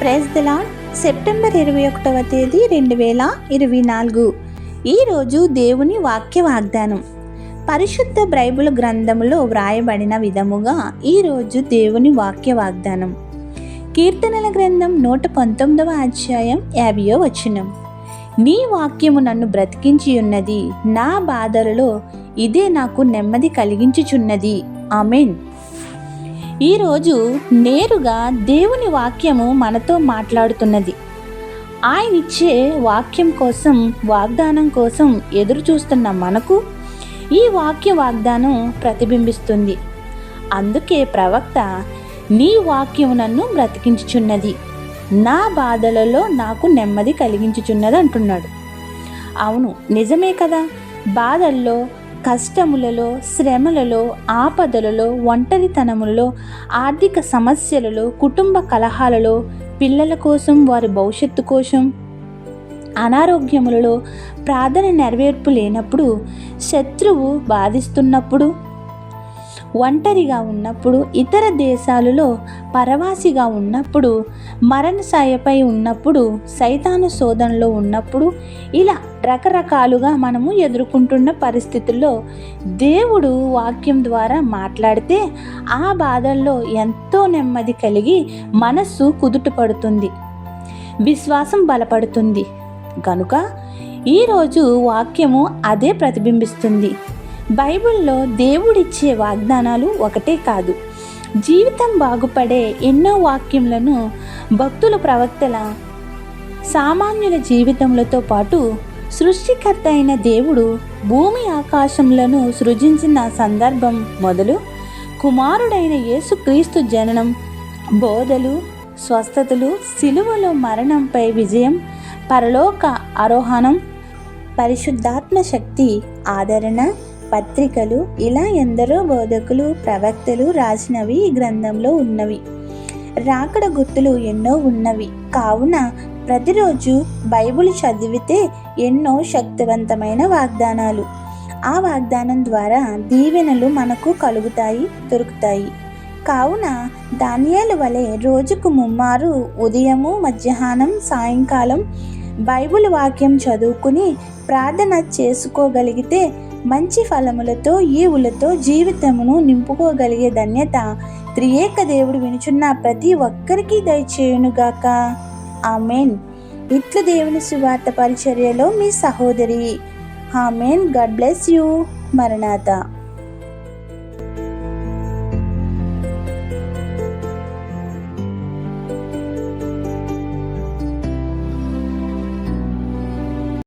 Press దిలాన్ September ఇరవై ఒకటవ తేదీ రెండు వేల ఇరవై నాలుగు. ఈరోజు దేవుని వాక్య వాగ్దానం. పరిశుద్ధ బైబిల్ గ్రంథములో వ్రాయబడిన విధముగా ఈరోజు దేవుని వాక్య వాగ్దానం. కీర్తనల గ్రంథం నూట పంతొమ్మిదవ అధ్యాయం యాభయో వచనం. నీ వాక్యము నన్ను బ్రతికించి ఉన్నది. నా బాధలలో ఇదే నాకు నెమ్మది కలిగించుచున్నది. ఆమెన్. ఈరోజు నేరుగా దేవుని వాక్యము మనతో మాట్లాడుతున్నది. ఆయన ఇచ్చే వాక్యం కోసం వాగ్దానం కోసం ఎదురు చూస్తున్న మనకు ఈ వాక్య వాగ్దానం ప్రతిబింబిస్తుంది. అందుకే ప్రవక్త నీ వాక్యం నన్ను బ్రతికించుచున్నది. నా బాధలలో నాకు నెమ్మది కలిగించుచున్నది అంటున్నాడు. అవును నిజమే కదా? బాధల్లో కష్టములలో శ్రమలలో ఆపదలలో ఒంటరితనములలో ఆర్థిక సమస్యలలో కుటుంబ కలహాలలో పిల్లల కోసం వారి భవిష్యత్తు కోసం అనారోగ్యములలో ప్రార్థన నెరవేర్పు లేనప్పుడు శత్రువు బాధిస్తున్నప్పుడు ఒంటరిగా ఉన్నప్పుడు ఇతర దేశాలలో పరవాసిగా ఉన్నప్పుడు మరణసాయపై ఉన్నప్పుడు సైతాను శోధనలో ఉన్నప్పుడు ఇలా రకరకాలుగా మనము ఎదుర్కొంటున్న పరిస్థితుల్లో దేవుడు వాక్యం ద్వారా మాట్లాడితే ఆ బాధల్లో ఎంతో నెమ్మది కలిగి మనస్సు కుదుటపడుతుంది. విశ్వాసం బలపడుతుంది. కనుక ఈరోజు వాక్యము అదే ప్రతిబింబిస్తుంది. బైబిల్లో దేవుడిచ్చే వాగ్దానాలు ఒకటే కాదు. జీవితం బాగుపడే ఎన్నో వాక్యములను భక్తుల ప్రవక్తల సామాన్యుల జీవితములతో పాటు సృష్టికర్త అయిన దేవుడు భూమి ఆకాశములను సృజించిన సందర్భం మొదలు కుమారుడైన యేసుక్రీస్తు జననం బోధలు స్వస్థతలు సిలువలో మరణంపై విజయం పరలోక ఆరోహణం పరిశుద్ధాత్మ శక్తి ఆదరణ పత్రికలు ఇలా ఎందరో బోధకులు ప్రవక్తలు రాసినవి ఈ గ్రంథంలో ఉన్నవి. రాకడ గుర్తులు ఎన్నో ఉన్నవి. కావున ప్రతిరోజు బైబిల్ చదివితే ఎన్నో శక్తివంతమైన వాగ్దానాలు. ఆ వాగ్దానం ద్వారా దీవెనలు మనకు కలుగుతాయి దొరుకుతాయి. కావున ధాన్యాల వలె రోజుకు ముమ్మారు ఉదయము మధ్యాహ్నం సాయంకాలం బైబిల్ వాక్యం చదువుకుని ప్రార్థన చేసుకోగలిగితే మంచి ఫలములతో ఈవులతో జీవితమును నింపుకోగలిగే ధన్యత త్రియేక దేవుడు వినుచున్న ప్రతి ఒక్కరికి దయచేయునుగాక. ఆమెన్. ఇట్లు దేవుని సువార్త పరిచర్యలో మీ సహోదరి. ఆమెన్. God bless you. మరణాత.